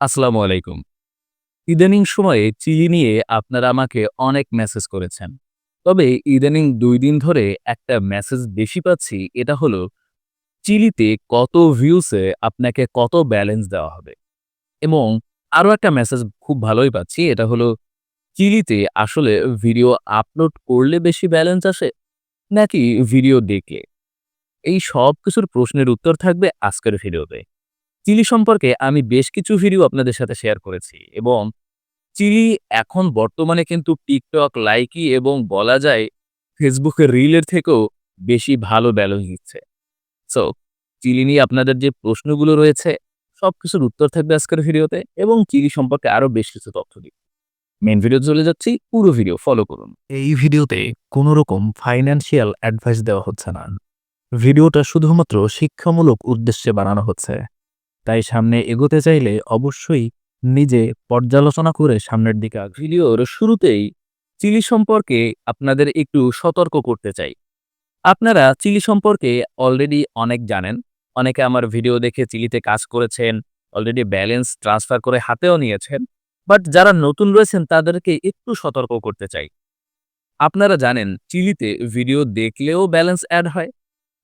আসসালামু আলাইকুম। ইদানিং সময়ে চিলি নিয়ে আপনারা আমাকে অনেক মেসেজ করেছেন। তবে ইদানিং দুই দিন ধরে একটা মেসেজ বেশি পাচ্ছি, এটা হলো চিলিতে কত ভিউসে আপনাকে কত ব্যালেন্স দেওয়া হবে? এবং আরও একটা মেসেজ খুব ভালোই পাচ্ছি, এটা হলো চিলিতে আসলে ভিডিও আপলোড করলে বেশি ব্যালেন্স আসে? নাকি ভিডিও দেখলে? এই সব কিছুর প্রশ্নের উত্তর থাকবে আজকের ভিডিওতে। চিলি সম্পর্কে আমি বেশ কিছু ভিডিও আপনাদের সাথে শেয়ার করেছি এবং চিলি এখন বর্তমানে কিন্তু টিকটক, লাইকি এবং বলা যায় ফেসবুকের রিলের থেকেও বেশি ভালো ব্যালেন্স দিচ্ছে। সো চিলি নিয়ে আপনাদের যে প্রশ্নগুলো রয়েছে সবকিছুর উত্তর থাকবে আজকের ভিডিওতে এবং চিলি সম্পর্কে আরও বেশ কিছু তথ্য দিব। মেন ভিডিও চলে যাচ্ছি, পুরো ভিডিও ফলো করুন। এই ভিডিওতে কোনো রকম ফাইন্যান্সিয়াল অ্যাডভাইস দেওয়া হচ্ছে না ভিডিওটা শুধুমাত্র শিক্ষামূলক উদ্দেশ্যে বানানো হচ্ছে তাই সামনে এগোতে চাইলে অবশ্যই নিজে পর্যালোচনা করে সামনের দিকে ভিডিওর শুরুতেই চিলি সম্পর্কে আপনাদের একটু সতর্ক করতে চাই। আপনারা চিলি সম্পর্কে অলরেডি অনেক জানেন। অনেকে আমার ভিডিও দেখে চিলিতে কাজ করেছেন, অলরেডি ব্যালেন্স ট্রান্সফার করে হাতেও নিয়েছেন। বাট যারা নতুন রয়েছেন তাদেরকে একটু সতর্ক করতে চাই। আপনারা জানেন চিলিতে ভিডিও দেখলেও ব্যালেন্স অ্যাড হয়,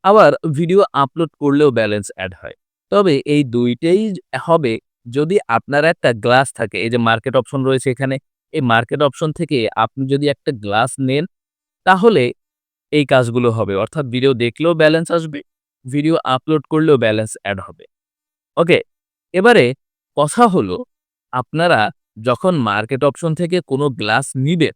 আবার ভিডিও আপলোড করলেও ব্যালেন্স অ্যাড হয়। তবে এই দুইটাই হবে যদি আপনার একটা গ্লাস থাকে। এই যে মার্কেট অপশন রয়েছে এখানে, এই মার্কেট অপশন থেকে আপনি যদি একটা গ্লাস নেন, তাহলে এই কাজগুলো হবে। অর্থাৎ ভিডিও দেখলেও ব্যালেন্স আসবে, ভিডিও আপলোড করলেও ব্যালেন্স অ্যাড হবে। ওকে? এবারে কথা হলো আপনারা যখন মার্কেট অপশন থেকে কোনো গ্লাস নিবেন,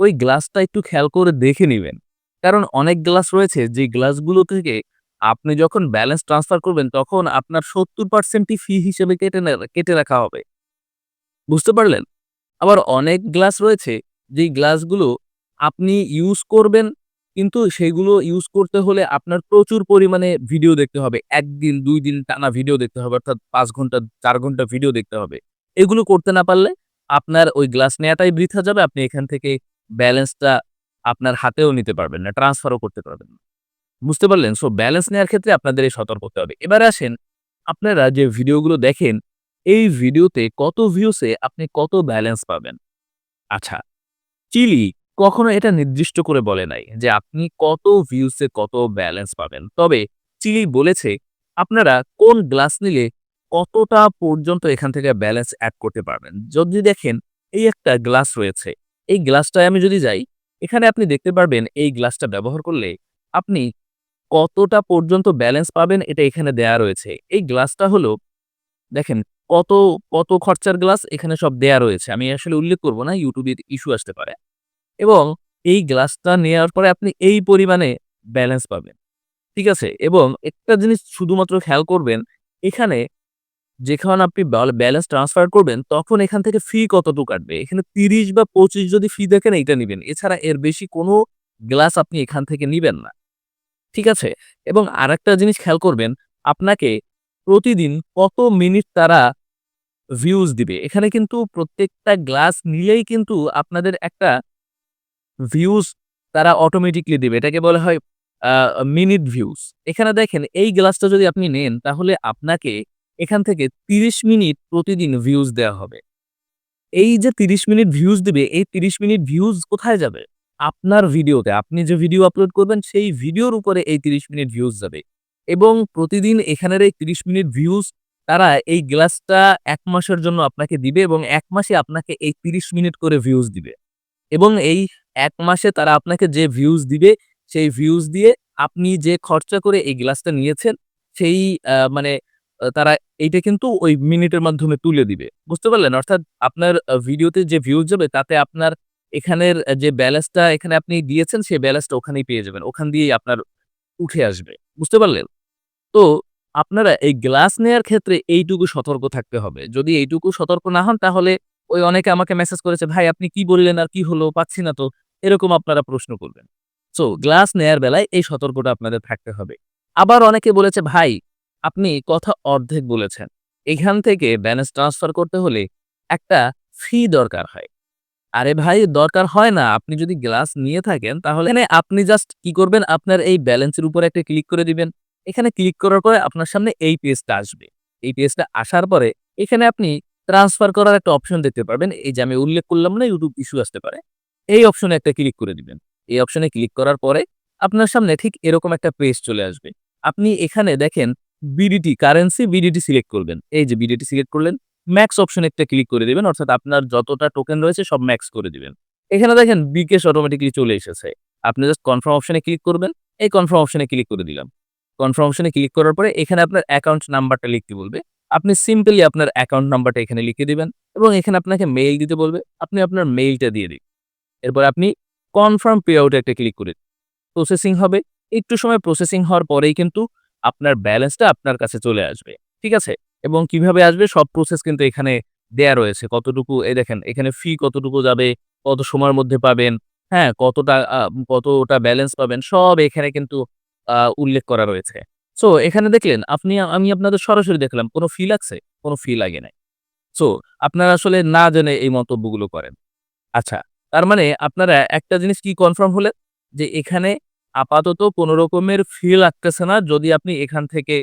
ওই গ্লাসটা একটু খেয়াল করে দেখে নেবেন কারণ অনেক গ্লাস রয়েছে যে গ্লাসগুলো থেকে আপনি যখন ব্যালেন্স ট্রান্সফার করবেন তখন আপনার ৭০% ই ফি হিসেবে কেটে কেটে রাখা হবে। বুঝতে পারলেন? আবার অনেক গ্লাস রয়েছে যেই গ্লাসগুলো আপনি ইউজ করবেন কিন্তু সেগুলো ইউজ করতে হলে আপনার প্রচুর পরিমাণে ভিডিও দেখতে হবে। ১ দিন ২ দিন টানা ভিডিও দেখতে হবে অর্থাৎ পাঁচ ঘণ্টা চার ঘণ্টা ভিডিও দেখতে হবে। এগুলো করতে না পারলে আপনার ওই গ্লাস নেওয়াটাই বৃথা যাবে। আপনি এখান থেকে ব্যালেন্সটা আপনার হাতেও নিতে পারবেন না, ট্রান্সফারও করতে পারবেন না। বুঝতে পারলেন? সো ব্যালেন্স নেওয়ার ক্ষেত্রে আপনাদের এই সতর্ক হতে হবে। এবারে আসেন আপনারা যে ভিডিওগুলো দেখেন, এই ভিডিওতে কত ভিউসে আপনি কত ব্যালেন্স পাবেন? আচ্ছা, চিলি কখনো এটা নির্দিষ্ট করে বলে নাই যে আপনি কত ভিউসে কত ব্যালেন্স পাবেন। তবে চিলি বলেছে আপনারা কোন গ্লাস নিলে কতটা পর্যন্ত এখান থেকে ব্যালেন্স অ্যাড করতে পারবেন। যদি দেখেন এই একটা গ্লাস রয়েছে, এই গ্লাসটায় আমি যদি যাই, এখানে আপনি দেখতে পারবেন এই গ্লাসটা ব্যবহার করলে আপনি কতটা পর্যন্ত ব্যালেন্স পাবেন এটা এখানে দেয়া রয়েছে। এই গ্লাসটা হলো দেখেন কত, কত খরচার গ্লাস এখানে সব দেয়া রয়েছে। আমি আসলে উল্লেখ করব না, এ ইস্যু আসতে পারে। এবং এই গ্লাসটা নেওয়ার পরে আপনি এই পরিমাণে ব্যালেন্স পাবেন। ঠিক আছে? এবং একটা জিনিস শুধুমাত্র খেয়াল করবেন, এখানে যেখানে আপনি ব্যালেন্স ট্রান্সফার করবেন তখন এখান থেকে ফি কতটুকু কাটবে। এখানে ৩০ বা ২৫ যদি ফি দেখেন এইটা নিবেন। এছাড়া এর বেশি কোনো গ্লাস আপনি এখান থেকে নিবেন না। ঠিক আছে? এবং আরেকটা জিনিস খেয়াল করবেন, আপনাকে প্রতিদিন কত মিনিট তারা ভিউজ দিবে। এখানে কিন্তু প্রত্যেকটা গ্লাস নিলেই কিন্তু আপনাদের একটা ভিউজ তারা অটোমেটিক্যালি দিবে। এটাকে বলা হয় মিনিট ভিউজ। এখানে দেখেন এই গ্লাসটা যদি আপনি নেন তাহলে আপনাকে এখান থেকে ৩০ মিনিট প্রতিদিন ভিউজ দেওয়া হবে। এই যে ৩০ মিনিট ভিউজ দিবে, এই ৩০ মিনিট ভিউজ কোথায় যাবে? আপনার ভিডিওতে। আপনি যে ভিডিও আপলোড করবেন সেই ভিডিওর উপরে এই ৩০ মিনিট ভিউজ যাবে। এবং প্রতিদিন এখানের এই ৩০ মিনিট ভিউজ তারা এই গ্লাসটা এক মাসের জন্য আপনাকে দিবে এবং এক মাসে আপনাকে এই ৩০ মিনিট করে ভিউজ দিবে। এবং এই এক মাসে তারা আপনাকে যে ভিউজ দিবে, সেই ভিউজ দিয়ে আপনি যে খরচা করে এই গ্লাসটা নিয়েছেন সেই মানে তারা এইটা কিন্তু ওই মিনিটের মাধ্যমে তুলে দিবে। বুঝতে পারলেন? অর্থাৎ আপনার ভিডিওতে যে ভিউজ যাবে তাতে আপনার এখানের যে ব্যালেন্সটা এখানে আপনি দিয়েছেন সেই ব্যালেন্সটা ওখানেই পেয়ে যাবেন। ওখান দিয়েই আপনার উঠে আসবে। বুঝতে পারলেন? তো আপনারা এই গ্লাস নেয়ার ক্ষেত্রে এইটুকু সতর্ক থাকতে হবে। যদি এইটুকু সতর্ক না হন তাহলে ওই অনেকে আমাকে মেসেজ করেছে, "ভাই আপনি কি বললেন আর কি হলো? পাচ্ছি না তো।" এরকম আপনারা প্রশ্ন করবেন। সো গ্লাস নেয়ার বেলায় এই সতর্কটা আপনাদের থাকতে হবে। আবার অনেকে বলেছে, "ভাই আপনি কথা অর্ধেক বলেছেন। এখান থেকে ব্যালেন্স ট্রান্সফার করতে হলে একটা ফি দরকার হয়।" আরে ভাই দরকার হয় না। আপনি যদি গ্লাস নিয়ে থাকেন তাহলে এখানে আপনি জাস্ট কি করবেন? আপনার এই ব্যালেন্সের উপরে একটা ক্লিক করে দিবেন। এখানে ক্লিক করার পরে আপনার সামনে এই পেজটা আসবে। এই পেজটা আসার পরে এখানে আপনি ট্রান্সফার করার একটা অপশন দেখতে পারবেন। এই যে আমি উল্লেখ করলাম না ইউটিউব ইস্যু আসতে পারে। এই অপশনে একটা ক্লিক করে দিবেন। এই অপশনে ক্লিক করার পরে আপনার সামনে ঠিক এরকম একটা পেজ চলে আসবে। আপনি এখানে দেখেন বিডিটি কারেন্সি বিডিটি সিলেক্ট করবেন। এই যে বিডিটি সিলেক্ট করলেন, ম্যাক্স অপশন একটা ক্লিক করে দিবেন। অর্থাৎ আপনার যতটা টোকেন রয়েছে সব ম্যাক্স করে দিবেন। এখানে দেখেন বিকাশ অটোমেটিক্যালি চলে এসেছে। আপনি জাস্ট কনফার্ম অপশনে ক্লিক করবেন। এই কনফার্ম অপশনে ক্লিক করে দিলাম। কনফার্ম অপশনে ক্লিক করার পরে এখানে আপনার অ্যাকাউন্ট নাম্বারটা লিখতে বলবে। আপনি সিম্পলি আপনার অ্যাকাউন্ট নাম্বারটা এখানে লিখে দিবেন এবং এখানে আপনাকে মেইল দিতে বলবে। আপনি আপনার মেইলটা দিয়ে দিন। এরপর আপনি কনফার্ম পে আউট একটা ক্লিক করে প্রসেসিং হবে। একটু সময় প্রসেসিং হওয়ার পরেই কিন্তু আপনার ব্যালেন্সটা আপনার কাছে চলে আসবে। ঠিক আছে? এবং কীভাবে আসবে সব প্রসেস কিন্তু এখানে দেয়া রয়েছে। কতটুকু এই দেখেন এখানে ফি কতটুকু যাবে, কত সময়ের মধ্যে পাবেন, হ্যাঁ? কতটা কতটা ব্যালেন্স পাবেন সব এখানে কিন্তু উল্লেখ করা রয়েছে। সো এখানে দেখলেন আপনি আমি আপনাদের সরাসরি দেখলাম কোনো ফি লাগছে? কোনো ফি লাগে নাই। সো আপনারা আসলে না জেনে এই মন্তব্যগুলো করেন। আচ্ছা, তার মানে আপনারা একটা জিনিস কি কনফার্ম হলেন? যে এখানে আপাতত কোনো রকমের ফি লাগতেছে না যদি আপনি এখান থেকে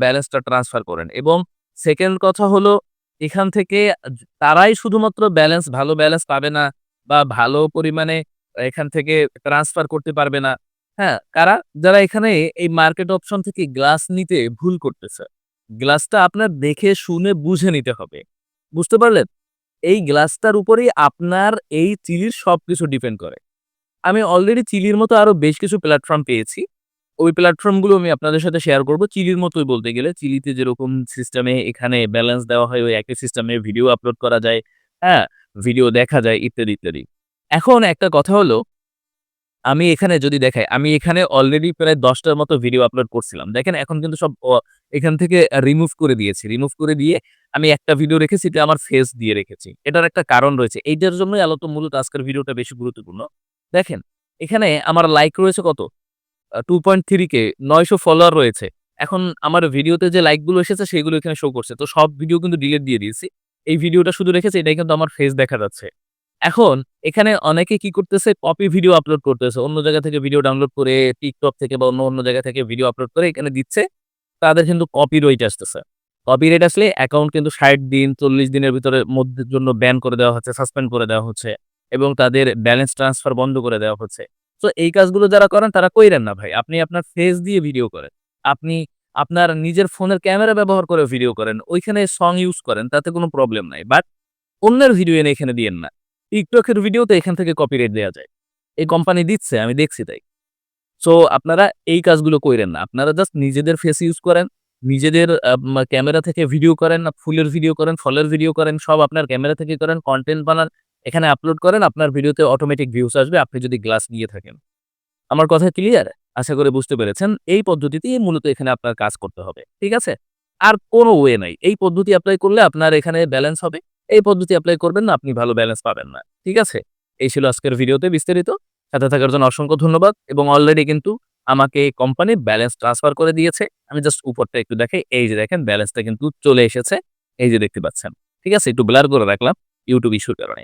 ব্যালেন্সটা ট্রান্সফার করেন এবং সেকেন্ড কথা হলো, এখান থেকে তারাই শুধুমাত্র ব্যালেন্স ভালো ব্যালেন্স পাবে না বা ভালো পরিমাণে এখান থেকে ট্রান্সফার করতে পারবে না। হ্যাঁ? কারা? যারা এখানে এই মার্কেট অপশন থেকে গ্লাস নিতে ভুল করতেছে। গ্লাসটা আপনার দেখে, শুনে, বুঝে নিতে হবে। বুঝতে পারলেন? এই গ্লাসটার উপরেই আপনার এই চিলির সবকিছু ডিপেন্ড করে। আমি অলরেডি চিলির মতো আরও বেশ কিছু প্ল্যাটফর্ম পেয়েছি। ওই প্ল্যাটফর্মগুলো আমি আপনাদের সাথে শেয়ার করব। চিলির মতোই বলতে গেলে। চিলিতে যেরকম সিস্টেমে এখানে ব্যালেন্স দেওয়া হয় ওই একই সিস্টেমে ভিডিও আপলোড করা যায়, হ্যাঁ? ভিডিও দেখা যায় ইত্যাদি, ইত্যাদি। এখন একটা কথা হলো আমি এখানে যদি দেখাই, আমি এখানে অলরেডি প্রায় দশটার মতো ভিডিও আপলোড করছিলাম। দেখেন এখন কিন্তু সব এখান থেকে রিমুভ করে দিয়েছি। রিমুভ করে দিয়ে আমি একটা ভিডিও রেখেছি এটা আমার ফেস দিয়ে রেখেছি। এটার একটা কারণ রয়েছে। এইটার জন্যই আলোত মূলত আজকের ভিডিওটা বেশি গুরুত্বপূর্ণ। দেখেন এখানে আমার লাইক রয়েছে কত? আ 2.3 কে ৯০০ ফলোয়ার রয়েছে। এখন আমার ভিডিওতে যে লাইকগুলো এসেছে সেগুলো এখানে শো করছে। তো সব ভিডিও কিন্তু ডিলিট দিয়ে দিয়েছি। এই ভিডিওটা শুধু রেখেছি এটাই কিন্তু আমার ফেস দেখা যাচ্ছে। এখন এখানে অনেকে কি করতেছে কপি ভিডিও আপলোড করতেছে। অন্য জায়গা থেকে ভিডিও ডাউনলোড করে TikTok থেকে বা অন্য, অন্য জায়গা থেকে ভিডিও আপলোড করে এখানে দিচ্ছে। তাদের কিন্তু কপিরাইট আসতেছে। কপিরাইট আসলে অ্যাকাউন্ট কিন্তু ৬০ দিন ৪০ দিনের ভিতরে মধ্যে জন্য ব্যান করে দেওয়া হচ্ছে, সাসপেন্ড করে দেওয়া হচ্ছে এবং তাদের ব্যালেন্স ট্রান্সফার বন্ধ করে দেওয়া হচ্ছে। সো এই কাজগুলো যারা করেন তারা কইরেন না ভাই। আপনি আপনার ফেস দিয়ে ভিডিও করেন। আপনি আপনার নিজের ফোনের ক্যামেরা ব্যবহার করে ভিডিও করেন। ওইখানে সং ইউজ করেন তাতে কোনো প্রবলেম নাই। বাট অন্যের ভিডিও এনে এখানে দিয়েন না। TikTok এর ভিডিওতে এখান থেকে কপিরাইট দেওয়া যায়। এই কোম্পানি দিচ্ছে আমি দেখছি তাই। সো আপনারা এই কাজগুলো কইরেন না। আপনারা জাস্ট নিজেদের ফেস ইউজ করেন। নিজেদের ক্যামেরা থেকে ভিডিও করেন, ফুলের ভিডিও করেন, ফলের ভিডিও করেন, সব আপনার ক্যামেরা থেকে করেন, কন্টেন্ট বানান। এখানে আপলোড করেন। আপনার ভিডিওতে অটোমেটিক ভিউজ আসবে, আপনি যদি গ্লাস নিয়ে থাকেন। আমার কথা ক্লিয়ার? আশা করি বুঝতে পেরেছেন। এই পদ্ধতিতেই মূলত এখানে আপনার কাজ করতে হবে। ঠিক আছে? আর কোনো ওয়ে নাই। এই পদ্ধতি এপ্লাই করলে আপনার এখানে ব্যালেন্স হবে। এই পদ্ধতি এপ্লাই করবেন না, আপনি ভালো ব্যালেন্স পাবেন না। ঠিক আছে? এই ছিল আজকের ভিডিওতে বিস্তারিত। সাথে থাকার জন্য অসংখ্য ধন্যবাদ এবং অলরেডি কিন্তু আমাকে এই কোম্পানি ব্যালেন্স ট্রান্সফার করে দিয়েছে। আমি জাস্ট উপরটা একটু দেখাই। এই যে দেখেন ব্যালেন্সটা কিন্তু চলে এসেছে। এই যে দেখতে পাচ্ছেন। ঠিক আছে? একটু ব্লার করে রাখলাম ইউটিউব ইস্যুর কারণে।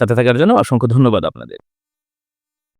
সাথে থাকার জন্য অসংখ্য ধন্যবাদ আপনাদের।